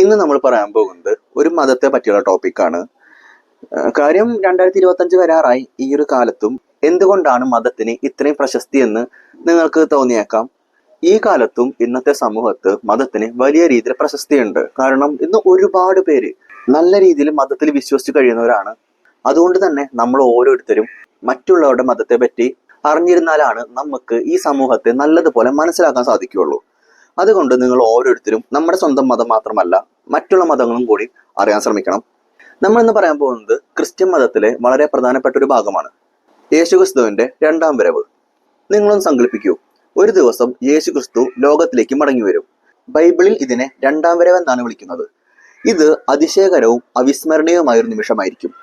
ഇന്ന് നമ്മൾ പറയാൻ പോകുന്നത് ഒരു മതത്തെ പറ്റിയുള്ള ടോപ്പിക്കാണ് കാര്യം രണ്ടായിരത്തി ഇരുപത്തി അഞ്ച് വരാറായി ഈ ഒരു കാലത്തും. എന്തുകൊണ്ടാണ് മതത്തിന് ഇത്രയും പ്രശസ്തി എന്ന് നിങ്ങൾക്ക് തോന്നിയേക്കാം? ഈ കാലത്തും ഇന്നത്തെ സമൂഹത്ത് മതത്തിന് വലിയ രീതിയിൽ പ്രശസ്തിയുണ്ട്. കാരണം ഇന്ന് ഒരുപാട് പേര് നല്ല രീതിയിൽ മതത്തിൽ വിശ്വസിച്ച് കഴിയുന്നവരാണ്. അതുകൊണ്ട് തന്നെ നമ്മൾ ഓരോരുത്തരും മറ്റുള്ളവരുടെ മതത്തെ പറ്റി അറിഞ്ഞിരുന്നാലാണ് നമുക്ക് ഈ സമൂഹത്തെ നല്ലതുപോലെ മനസ്സിലാക്കാൻ സാധിക്കുകയുള്ളൂ. അതുകൊണ്ട് നിങ്ങൾ ഓരോരുത്തരും നമ്മുടെ സ്വന്തം മതം മാത്രമല്ല മറ്റുള്ള മതങ്ങളും കൂടി അറിയാൻ ശ്രമിക്കണം. നമ്മൾ ഇന്ന് പറയാൻ പോകുന്നത് ക്രിസ്ത്യൻ മതത്തിലെ വളരെ പ്രധാനപ്പെട്ട ഒരു ഭാഗമാണ്. യേശുക്രിസ്തുവിന്റെ രണ്ടാം വരവ്. നിങ്ങളൊന്ന് സങ്കല്പിക്കൂ. ഒരു ദിവസം യേശു ക്രിസ്തു ലോകത്തിലേക്ക് മടങ്ങി വരും. ബൈബിളിൽ ഇതിനെ രണ്ടാം വരവ് എന്നാണ് വിളിക്കുന്നത്. ഇത് അതിശയകരവും അവിസ്മരണീയവുമായ ഒരു നിമിഷമായിരിക്കും.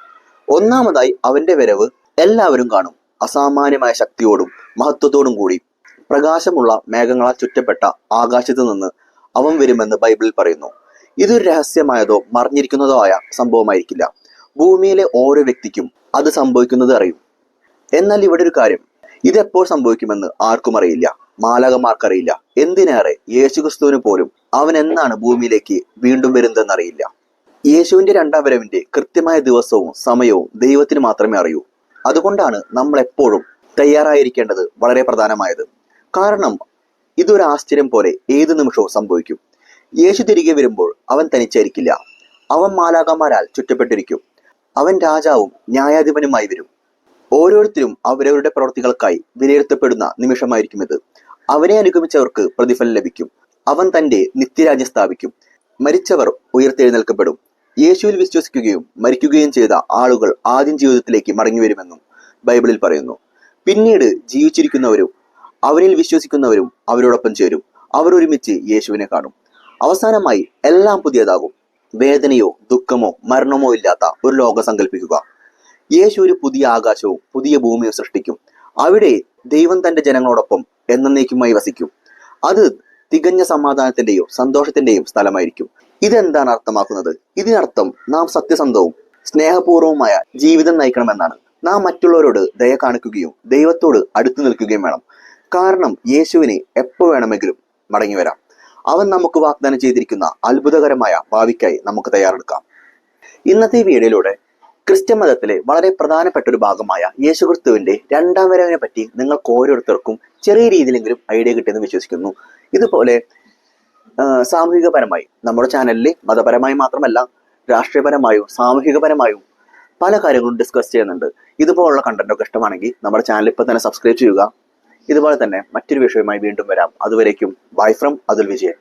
ഒന്നാമതായി അവന്റെ വരവ് എല്ലാവരും കാണും. അസാമാന്യമായ ശക്തിയോടും മഹത്വത്തോടും കൂടി. പ്രകാശമുള്ള മേഘങ്ങളാൽ ചുറ്റപ്പെട്ട ആകാശത്ത് നിന്ന് അവൻ വരുമെന്ന് ബൈബിളിൽ പറയുന്നു. ഇതൊരു രഹസ്യമായതോ മറിഞ്ഞിരിക്കുന്നതോ ആയ സംഭവമായിരിക്കില്ല. ഭൂമിയിലെ ഓരോ വ്യക്തിക്കും അത് സംഭവിക്കുന്നത് അറിയും. എന്നാൽ ഇവിടെ ഒരു കാര്യം. ഇതെപ്പോൾ സംഭവിക്കുമെന്ന് ആർക്കും അറിയില്ല. മാലകമാർക്കറിയില്ല എന്തിനേറെ? യേശുക്രിസ്തുവിന് പോലും അവൻ എന്നാണ് ഭൂമിയിലേക്ക് വീണ്ടും വരുന്നതെന്നറിയില്ല. യേശുവിന്റെ രണ്ടാം വരവിന്റെ കൃത്യമായ ദിവസവും സമയവും ദൈവത്തിന് മാത്രമേ അറിയൂ. അതുകൊണ്ടാണ് നമ്മൾ എപ്പോഴും തയ്യാറായിരിക്കേണ്ടത് വളരെ പ്രധാനമായത്. കാരണം ഇതൊരു ആശ്ചര്യം പോലെ ഏത് നിമിഷവും സംഭവിക്കും. യേശു തിരികെ വരുമ്പോൾ അവൻ തനിച്ചായിരിക്കില്ല. അവൻ മാലാകന്മാരാൽ ചുറ്റപ്പെട്ടിരിക്കും. അവൻ രാജാവും ന്യായാധിപനുമായി വരും. ഓരോരുത്തരും അവരവരുടെ പ്രവർത്തികൾക്കായി വിലയിരുത്തപ്പെടുന്ന നിമിഷമായിരിക്കും ഇത്. അവനെ അനുഗമിച്ചവർക്ക് പ്രതിഫലം ലഭിക്കും. അവൻ തന്റെ നിത്യരാജ്യം സ്ഥാപിക്കും. മരിച്ചവർ ഉയർത്തെഴുന്നേൽക്കപ്പെടും. യേശുവിൽ വിശ്വസിക്കുകയും മരിക്കുകയും ചെയ്ത ആളുകൾ ആദ്യം ജീവിതത്തിലേക്ക് മടങ്ങി വരുമെന്നും ബൈബിളിൽ പറയുന്നു. പിന്നീട് ജീവിച്ചിരിക്കുന്നവരും അവനിൽ വിശ്വസിക്കുന്നവരും അവരോടൊപ്പം ചേരും. അവർ ഒരുമിച്ച് യേശുവിനെ കാണും. അവസാനമായി എല്ലാം പുതിയതാകും. വേദനയോ ദുഃഖമോ മരണമോ ഇല്ലാത്ത ഒരു ലോകം സങ്കല്പിക്കുക യേശു ഒരു പുതിയ ആകാശവും പുതിയ ഭൂമിയും സൃഷ്ടിക്കും. അവിടെ ദൈവം തന്റെ ജനങ്ങളോടൊപ്പം എന്നേക്കുമായി വസിക്കും. അത് തികഞ്ഞ സമാധാനത്തിന്റെയും സന്തോഷത്തിന്റെയും സ്ഥലമായിരിക്കും. ഇതെന്താണ് അർത്ഥമാക്കുന്നത്? ഇതിനർത്ഥം നാം സത്യസന്ധവും സ്നേഹപൂർവവുമായ ജീവിതം നയിക്കണമെന്നാണ്. നാം മറ്റുള്ളവരോട് ദയ കാണിക്കുകയും ദൈവത്തോട് അടുത്തു നിൽക്കുകയും വേണം. കാരണം യേശുവിനെ എപ്പോൾ വേണമെങ്കിലും മടങ്ങി വരാം. അവൻ നമുക്ക് വാഗ്ദാനം ചെയ്തിരിക്കുന്ന അത്ഭുതകരമായ ഭാവിക്കായി നമുക്ക് തയ്യാറെടുക്കാം. ഇന്നത്തെ വീഡിയോയിലൂടെ ക്രിസ്ത്യൻ മതത്തിലെ വളരെ പ്രധാനപ്പെട്ട ഒരു ഭാഗമായ യേശുക്രിസ്തുവിന്റെ രണ്ടാം വരവിനെ പറ്റി നിങ്ങൾക്ക് ഓരോരുത്തർക്കും ചെറിയ രീതിയിലെങ്കിലും ഐഡിയ കിട്ടിയെന്ന് വിശ്വസിക്കുന്നു. ഇതുപോലെ സാമൂഹികപരമായി നമ്മുടെ ചാനലിൽ മതപരമായി മാത്രമല്ല രാഷ്ട്രീയപരമായും സാമൂഹികപരമായും പല കാര്യങ്ങളും ഡിസ്കസ് ചെയ്യുന്നുണ്ട്. ഇതുപോലുള്ള കണ്ടന്റ് ഒക്കെ ഇഷ്ടമാണെങ്കിൽ നമ്മുടെ ചാനൽ ഇപ്പൊ തന്നെ സബ്സ്ക്രൈബ് ചെയ്യുക. ഇതുപോലെ തന്നെ മറ്റൊരു വിഷയവുമായി വീണ്ടും വരാം. അതുവരേക്കും ബൈ ഫ്രം അതുൽ വിജയൻ.